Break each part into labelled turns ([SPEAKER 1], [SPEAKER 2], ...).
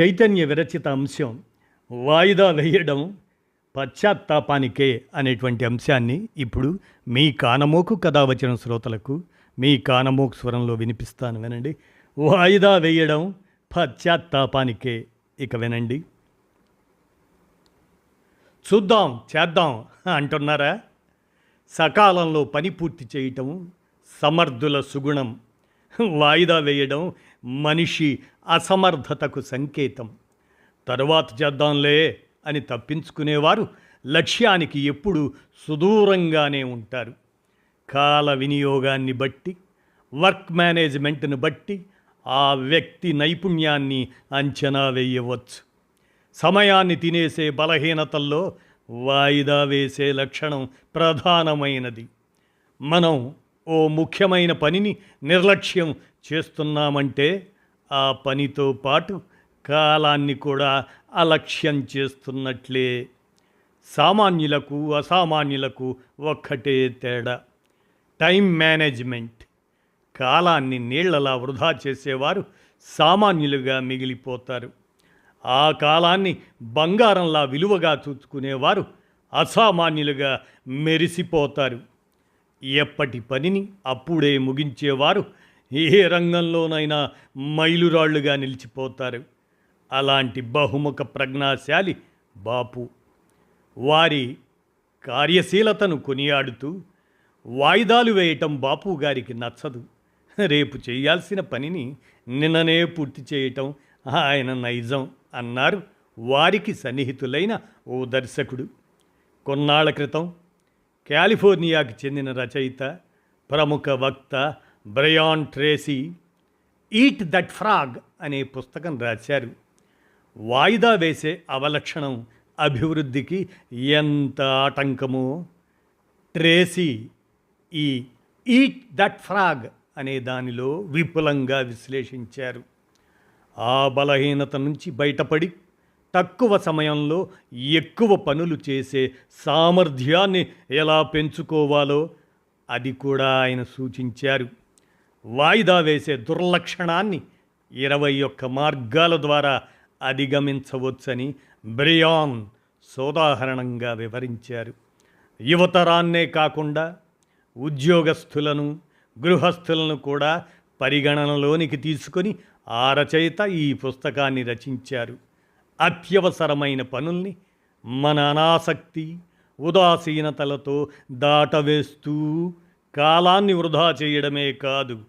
[SPEAKER 1] చైతన్య విరచిత అంశం వాయిదా వేయడం పశ్చాత్తాపానికే అనేటువంటి అంశాన్ని ఇప్పుడు మీ కానమోకు కథ వచ్చిన శ్రోతలకు మీ కానమోకు స్వరంలో వినిపిస్తాను వినండి. వాయిదా వేయడం పశ్చాత్తాపానికే ఇక వినండి. చూద్దాం చేద్దాం అంటున్నారా? సకాలంలో పని పూర్తి చేయటం సమర్థుల సుగుణం. వాయిదా వేయడం మనిషి అసమర్థతకు సంకేతం. తరువాత చేద్దాంలే అని తప్పించుకునేవారు లక్ష్యానికి ఎప్పుడు సుదూరంగానే ఉంటారు. కాల వినియోగాన్ని బట్టి వర్క్ మేనేజ్మెంట్ను బట్టి ఆ వ్యక్తి నైపుణ్యాన్ని అంచనా వేయవచ్చు. సమయాన్ని తినేసే బలహీనతల్లో వాయిదా వేసే లక్షణం ప్రధానమైనది. మనం ఓ ముఖ్యమైన పనిని నిర్లక్ష్యం చేస్తున్నామంటే ఆ పనితో పాటు కాలాన్ని కూడా అలక్ష్యం చేస్తున్నట్లే. సామాన్యులకు అసామాన్యులకు ఒక్కటే తేడా. Time management. కాలాన్ని నీళ్ళలా వృధా చేసేవారు సామాన్యులుగా మిగిలిపోతారు. ఆ కాలాన్ని బంగారంలా విలువగా చూసుకునేవారు అసామాన్యులుగా మెరిసిపోతారు. ఎప్పటి పనిని అప్పుడే ముగించేవారు. ఏ రంగంలోనైనా మైలురాళ్ళుగా నిలిచిపోతారు. అలాంటి బహుముఖ ప్రజ్ఞాశాలి బాపు. వారి కార్యశీలతను కొనియాడుతూ వాయిదాలు వేయటం బాపు గారికి నచ్చదు. రేపు చేయాల్సిన పనిని నిన్ననే పూర్తి చేయటం ఆయన నైజం అన్నారు వారికి సన్నిహితులైన ఓ దర్శకుడు. కొన్నాళ్ళ క్రితం కాలిఫోర్నియాకి చెందిన రచయిత ప్రముఖ వక్త Brian Tracy eat that frog అనే పుస్తకం రాశారు. వాయిదా వేసే అవలక్షణం అభివృద్ధికి ఎంత ఆటంకమో! ట్రేసీ ఈ ఈట్ దట్ ఫ్రాగ్ అనే దానిలో విపులంగా విశ్లేషించారు. ఆ బలహీనత నుంచి బయటపడి తక్కువ సమయంలో ఎక్కువ పనులు చేసే సామర్థ్యాన్ని ఎలా పెంచుకోవాలో అది కూడా ఆయన సూచించారు. వాయిదా వేసే దుర్లక్షణాన్ని ఇరవై ఒక్క మార్గాల ద్వారా అధిగమించవచ్చని బ్రియాన్ సోదాహరణంగా వివరించారు. యువతరాన్నే కాకుండా ఉద్యోగస్తులను గృహస్థులను కూడా పరిగణనలోనికి తీసుకొని ఆ రచయిత ఈ పుస్తకాన్ని రచించారు. అత్యవసరమైన పనుల్ని మన అనాసక్తి ఉదాసీనతలతో దాటవేస్తూ కాలాన్ని వృధా చేయడమే కాదు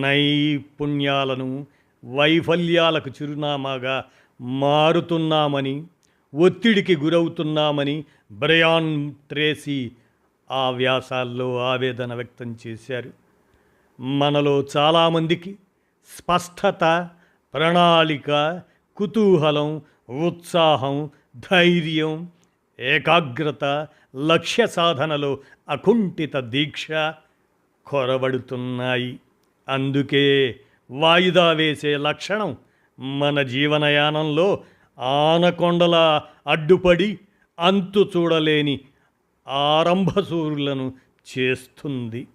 [SPEAKER 1] నైపుణ్యాలను వైఫల్యాలకు చిరునామాగా మారుతున్నామని ఒత్తిడికి గురవుతున్నామని బ్రయాన్ ట్రేసీ ఆ వ్యాసాల్లో ఆవేదన వ్యక్తం చేశారు. మనలో చాలామందికి స్పష్టత ప్రణాళిక కుతూహలం ఉత్సాహం ధైర్యం ఏకాగ్రత లక్ష్య సాధనలో అకుంఠిత దీక్ష కొరబడుతున్నాయి. అందుకే వాయిదా వేసే లక్షణం మన జీవనయానంలో ఆనకొండలా అడ్డుపడి అంతు చూడలేని ఆరంభసూరులను చేస్తుంది.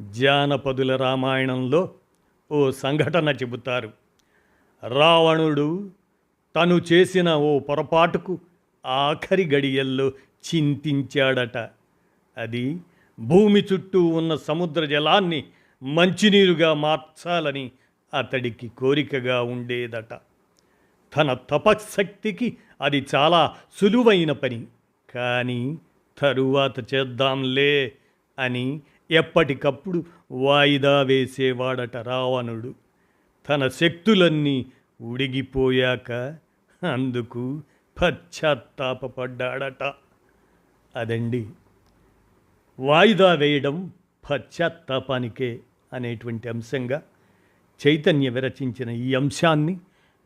[SPEAKER 1] జానపదుల రామాయణంలో ఓ సంఘటన చెబుతారు. రావణుడు తను చేసిన ఓ పొరపాటుకు ఆఖరి గడియల్లో చింతించాడట. అది భూమి చుట్టూ ఉన్న సముద్ర జలాన్ని మంచినీరుగా మార్చాలని అతడికి కోరికగా ఉండేదట. తన తపశక్తికి అది చాలా సులువైన పని. కానీ తరువాత చేద్దాంలే అని ఎప్పటికప్పుడు వాయిదా వేసేవాడట రావణుడు. తన శక్తులన్నీ ఉడిగిపోయాక అందుకు పశ్చాత్తాపడ్డాడట అదండి. వాయిదా వేయడం పశ్చాత్తాపానికే అనేటువంటి అంశంగా చైతన్య విరచించిన ఈ అంశాన్ని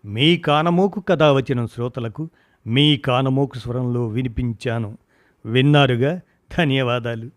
[SPEAKER 1] మీ కానమోకు కథ వచ్చిన శ్రోతలకు మీ కానమోకు స్వరంలో వినిపించాను. విన్నారుగా? ధన్యవాదాలు.